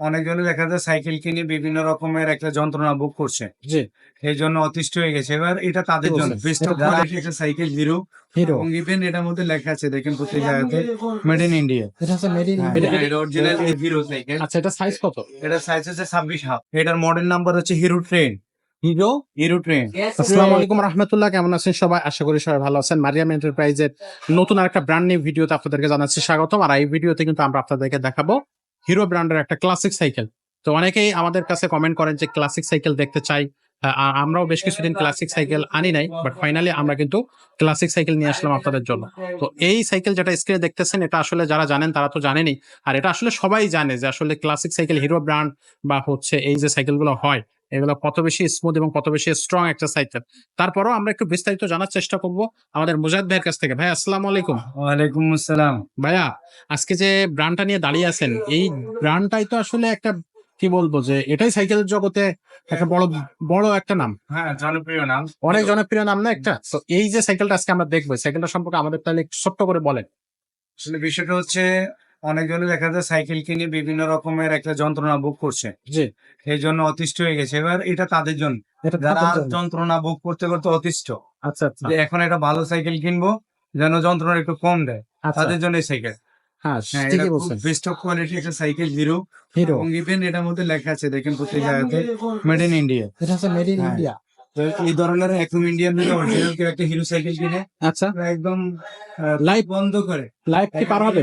অনেকজনে দেখা যায় সাইকেল কিনে বিভিন্ন রকমের একটা যন্ত্রণা ভোগ করছে। জি। এই জন্য অতিষ্ঠ হয়ে গেছে। এবার এটা তাদের জন্য। বেস্ট অফ কোয়ালিটি একটা সাইকেল হিরো হিরো। এবং ইভেন এটার মধ্যে লেখা আছে দেখেন প্রত্যেক জায়গাতে মেড ইন ইন্ডিয়া এটা হচ্ছে মেড ইন এটা অরিজিনাল হিরো সাইকেল। আচ্ছা এটা সাইজ কত? এটা সাইজ হচ্ছে ছাব্বিশ হাফ। এটার মডেল নাম্বার হচ্ছে হিরো ট্রেন। হিরো? হিরো ট্রেন। আসসালামু আলাইকুম রহমতুল্লাহ কেমন আছেন সবাই? আশা করি সবাই ভালো আছেন। মারিয়াম এন্টারপ্রাইজের নতুন আরেকটা ব্র্যান্ড নিউ ভিডিওতে আপনাদেরকে জানাচ্ছি স্বাগতম। আর এই ভিডিওতে কিন্তু আমরা আপনাদেরকে দেখাবো হিরো ব্র্যান্ডের একটা ক্লাসিক সাইকেল তো অনেকেই আমাদের কাছে কমেন্ট করেন যে ক্লাসিক সাইকেল দেখতে চাই। আমরাও বেশ কিছুদিন ক্লাসিক সাইকেল আনি নাই বাট ফাইনালি আমরা কিন্তু ক্লাসিক সাইকেল নিয়ে আসলাম আপনাদের জন্য। তো এই সাইকেল যেটা স্ক্রিনে দেখতেছেন, এটা আসলে যারা জানেন তারা তো জানেনি আর এটা আসলে সবাই জানে যে, আসলে ক্লাসিক সাইকেল হিরো ব্র্যান্ড বা হচ্ছে এই যে সাইকেলগুলো হয়। এগুলো কত বেশি স্মুথ এবং কত বেশি স্ট্রং একটা সাইকেল তারপরও আমরা একটু বিস্তারিত জানার চেষ্টা করব আমাদের মুজাহিদ ভাইয়ের কাছ থেকে। ভাই আসসালামু আলাইকুম। ওয়ালাইকুম আসসালাম। ভাইয়া আজকে যে ব্র্যান্ডটা নিয়ে দাঁড়িয়ে আছেন এই ব্র্যান্ডটাই তো আসলে একটা কি বলব যে এটাই সাইকেলের জগতে একটা বড় বড় একটা নাম। হ্যাঁ জনপ্রিয় নাম। অনেক জনপ্রিয় নাম না একটা? তো এই যে সাইকেলটা আজকে আমরা দেখব সাইকেলটা সম্পর্কে আমাদের তাহলে একটু ছোট্ট করে বলেন। আসলে বিষয়টা হচ্ছে অনেকজনে দেখা যায় সাইকেল কিনে বিভিন্ন রকমের একটা যন্ত্রণা ভোগ করছে। জি। এই জন্য অতিষ্ঠ হয়ে গেছে। এবার এটা তাদের জন্য। এটা যারা তাদের জন্য। যন্ত্রণা ভোগ করতে করতে অতিষ্ঠ। আচ্ছা আচ্ছা। যে এখন একটা ভালো সাইকেল কিনবো যেন যন্ত্রণা একটু কম দেয়। আচ্ছা। তাদের জন্য এই সাইকেল। হ্যাঁ হ্যাঁ ঠিকই বলছেন। বেস্ট অফ কোয়ালিটি একটা সাইকেল হিরো হিরো এবং ইভেন এটার মধ্যে লেখা আছে দেখেন প্রত্যেক জায়গাতে মেড ইন ইন্ডিয়া এটা হচ্ছে মেড ইন হ্যাঁ। ইন্ডিয়া এই ধরনের একদম ইন্ডিয়ান অরিজিনাল কেউ একটা হিরো সাইকেল কিনে আচ্ছা। একদম লাইভ বন্ধ করে। লাইভ কি পার হবে?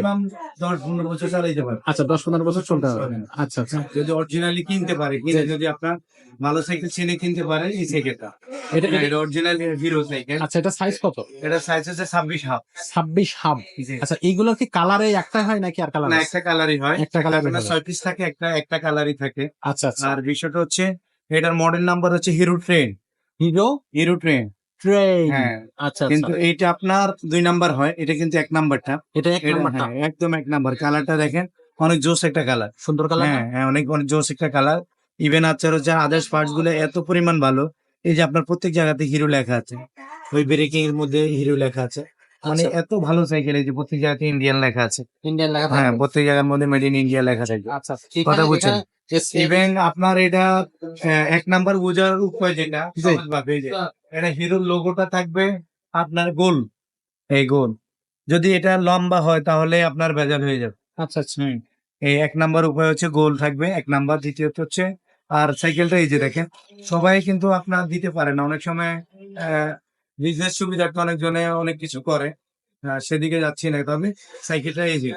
দশ পনেরো বছর চালাইতে পারে আচ্ছা দশ পনেরো বছর চলতে হবে। আচ্ছা আচ্ছা। যদি অরিজিনালি কিনতে পারে কিনে যদি আপনার ভালো সাইকেল চিনে কিনতে পারে এই সাইকেলটা এটা এটা- অরিজিনাল হিরো সাইকেল আচ্ছা এটা সাইজ কত? এটা সাইজ হচ্ছে ছাব্বিশ হাফ। ছাব্বিশ হাম আচ্ছা এইগুলোর কি কালারে একটা হয় নাকি আর কালার না একটা কালারই হয়। একটা কালার ছয় পিস থাকে একটা একটা কালারই থাকে। আচ্ছা আচ্ছা। আর বিষয়টা হচ্ছে এটার মডেল নাম্বার হচ্ছে Hero train Hero Hero train train হ্যাঁ। আচ্ছা কিন্তু আচ্ছা। এইটা আপনার দুই নাম্বার হয় এটা কিন্তু এক নাম্বারটা এটা এক নাম্বারটা হ্যাঁ, একদম এক নাম্বার কালারটা দেখেন অনেক জোস একটা কালার সুন্দর কালার হ্যাঁ হ্যাঁ অনেক অনেক জোস একটা কালার ইভেন আদার্স পার্টসগুলো এত পরিমাণ ভালো। এই যে আপনার প্রত্যেক জায়গাতে হিরো লেখা আছে। ওই ব্রেকিং এর মধ্যে হিরো লেখা আছে। মানে আচ্ছা। এত ভালো সাইকেল এই যে প্রত্যেক জায়গাতে ইন্ডিয়ান লেখা আছে। ইন্ডিয়ান লাগা হ্যাঁ প্রত্যেক জায়গার মধ্যে মেড ইন ইন্ডিয়া লেখা থাকে। আচ্ছা কথা বলছেন। ইভেন আপনার এটা এক নাম্বার বোঝার উপায় যেটা। সহজভাবে এটা হিরোর লোগোটা থাকবে আপনার গোল। এই গোল। যদি এটা লম্বা হয় তাহলে আপনার ভেজাল হয়ে যাবে। আচ্ছা আচ্ছা। এই এক নাম্বার উপায় হচ্ছে গোল থাকবে এক নাম্বার দ্বিতীয়ত হচ্ছে আর সাইকেলটা এই যে দেখেন সবাই কিন্তু আপনার দিতে পারে না। অনেক সময় বিজনেস সুবিধার্থে অনেকজনে অনেক কিছু করে সেদিকে যাচ্ছি না। তবে সাইকেলটা এই যে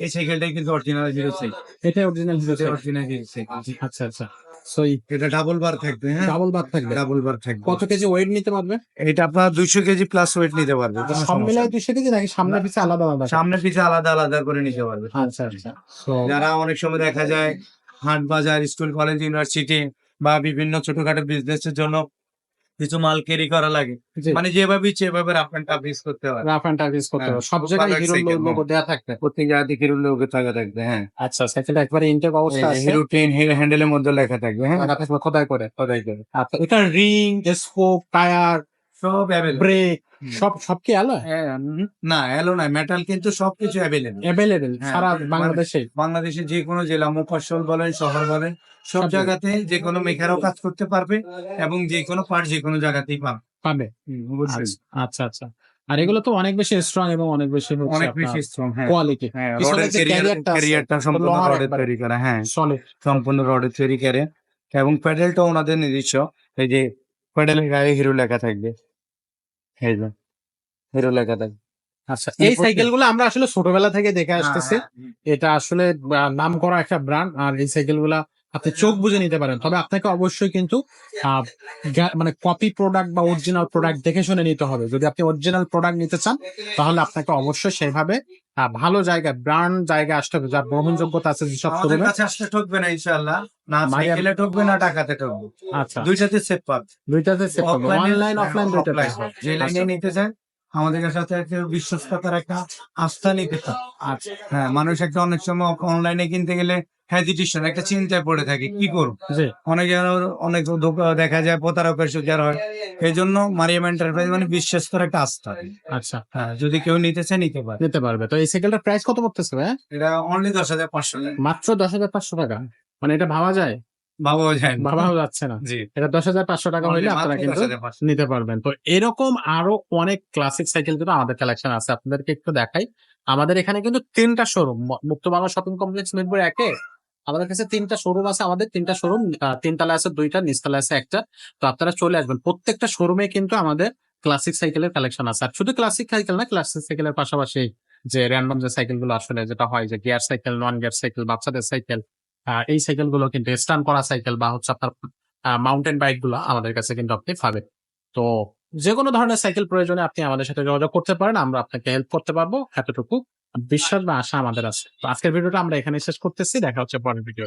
এই সাইকেলটাই কিন্তু অরিজিনাল হিরো সাইকেল এটা original Hero original Hero cycle আচ্ছা আচ্ছা। সো এটা ডাবল বার থাকবে হ্যাঁ? ডাবল বাদ থাকবে। ডাবল বার থাকবে। কত কেজি ওয়েট নিতে পারবে? এটা আপনার দুইশো কেজি প্লাস ওয়েট নিতে পারবে। সব মিলাই। দুইশো কেজি নাকি সামনে পিছে আলাদা আলাদা? সামনে পিছে আলাদা আলাদা করে নিতে পারবে। আচ্ছা আচ্ছা। যারা অনেক সময় দেখা যায় হাট বাজার স্কুল কলেজ ইউনিভার্সিটি বা বিভিন্ন ছোটখাটো বিজনেস এর জন্য কিছু মাল ক্যারি করা লাগে। মানে যেভাবে ইচ্ছে এভাবে রাফ এন্ড টাফ ইউজ করতে হয়। রাফ এন্ড টাফ ইউজ করতে হয় হবে সব জায়গায় হিরো লোগো দেয়া থাকবে। প্রত্যেক জায়গাতে হিরো লোগো থাকা থাকবে হ্যাঁ। আচ্ছা সেটা একবারে ইনটেক অবস্থা আছে। হিরো ট্রেন হিরো হ্যান্ডেলের মধ্যে লেখা থাকবে হ্যাঁ। থাকবে খোদাই করে। খোদাই করে। আচ্ছা এটা রিং স্পোক টায়ার সব অ্যাভেলেবল ব্রেক সব সব কি আলো না এলো না মেটাল কিন্তু সবকিছু অ্যাভেলেবল অ্যাভেলেবেল হ্যাঁ, সারা মানে- বাংলাদেশে। বাংলাদেশের যে কোনো জেলা মুফাসল বলেন শহর বলেন সব জায়গাতে যে কোনো মেকারও কাজ করতে পারবে এবং যে কোনো পার্ট যে কোনো জায়গাতেই পাবে। পাবে। আচ্ছা আচ্ছা আচ্ছা। আর এগুলো তো অনেক বেশি স্ট্রং এবং অনেক বেশি অনেক বেশি স্ট্রং হ্যাঁ। কোয়ালিটি হ্যাঁ ক্যারিয়ারটা সম্পূর্ণ রডের তৈরি করা হ্যাঁ। সম্পূর্ণ রডের তৈরি করে এবং প্যাডেলটা ওনাদের নিজস্ব। এই যে প্যাডেলের গায়ে হিরো লেখা থাকবে। যে হিরো লেখা থাকে। আচ্ছা এই সাইকেলগুলো আমরা আসলে ছোটবেলা থেকে দেখে হ্যাঁ, আসতেছি। এটা আসলে নাম করা একটা ব্র্যান্ড আর এই সাইকেলগুলো আপনি চোখ বুঝে নিতে পারেন। তবে আপনাকে অবশ্যই কিন্তু আহ, মানে কপি প্রোডাক্ট বা অরিজিনাল প্রোডাক্ট দেখে শুনে নিতে হবে। যদি আপনি অরিজিনাল প্রোডাক্ট নিতে চান তাহলে আপনাকে অবশ্যই সেভাবে আহ, ভালো জায়গা ব্র্যান্ড জায়গা আসতে হবে যার গ্রহণযোগ্যতা আছে যেসব আমাদের শোরুমে। কাছে আসলে ঠকবে না ইনশাআল্লাহ। না মারিয়াম- সাইকেলে ঠকবে না টাকাতে ঠকবে। আচ্ছা। দুইটাতে সেফ পাবে দুইটাতে সেফ পাবে অনলাইন হ্যাঁ, অফলাইন offline। পাবে যে লাইনে নিতে চায় আমাদের সাথে একটা বিশ্বস্ততার একটা আস্থা নিতে চায় আচ্ছা। হ্যাঁ মানুষ একটা অনেক সময় অনলাইনে কিনতে গেলে হ্যাজিটেশন একটা চিন্তায় পড়ে থাকে কি করব? অনেক অনেক দেখা যায় প্রতারকের শিকার হয়। এই জন্য মারিয়াম এন্টারপ্রাইজ মানে বিশ্বস্তর একটা আস্থা। আচ্ছা। হ্যাঁ যদি কেউ নিতে চায় নিতে পারে। নিতে পারবে। তো এই সাইকেলটার প্রাইস কত পড়তেছে ভাই? এটা অনলি দশ হাজার পাঁচশো টাকা। মাত্র দশ হাজার পাঁচশো টাকা? মানে এটা ভাবা যায়? ভাবাও যায় ভাবাও যাচ্ছে না। জি। এটা দশ হাজার পাঁচশো টাকা হইলে আপনারা কিন্তু নিতে পারবেন। তো এরকম আরও অনেক ক্লাসিক সাইকেল কিন্তু আমাদের কালেকশন আছে। আপনাদেরকে একটু দেখাই। আমাদের এখানে কিন্তু তিনটা শোরুম মুক্ত বাংলা শপিং কমপ্লেক্স মিরপুর একে আমাদের কাছে তিনটা শোরুম আছে, আমাদের তিনটা শোরুম তিনতলা আছে, দুইটা নিচতলা আছে, একটা। তো আপনারা চলে আসবেন। প্রত্যেকটা শোরুমে কিন্তু আমাদের ক্লাসিক সাইকেলের কালেকশন আছে। আর শুধু ক্লাসিক সাইকেল না ক্লাসিক সাইকেলের পাশাপাশি যে র্যান্ডম যে সাইকেলগুলো আসলে যেটা হয়, যে gear cycle non gear cycle বাচ্চাদের সাইকেল এই সাইকেলগুলো কিন্তু স্টান করা সাইকেল বা হচ্ছে আপনার মাউন্টেন বাইকগুলো আমাদের কাছে কিন্তু আপনি পাবেন। তো যে কোনো ধরনের সাইকেল প্রয়োজনে আপনি আমাদের সাথে যোগাযোগ করতে পারেন, আমরা আপনাকে হেল্প করতে পারব। এতটুকু। বিশ্বাস বা আশা আমাদের আছে। তো আজকের ভিডিওটা আমরা এখানে শেষ করতেছি। দেখা হচ্ছে পরের ভিডিও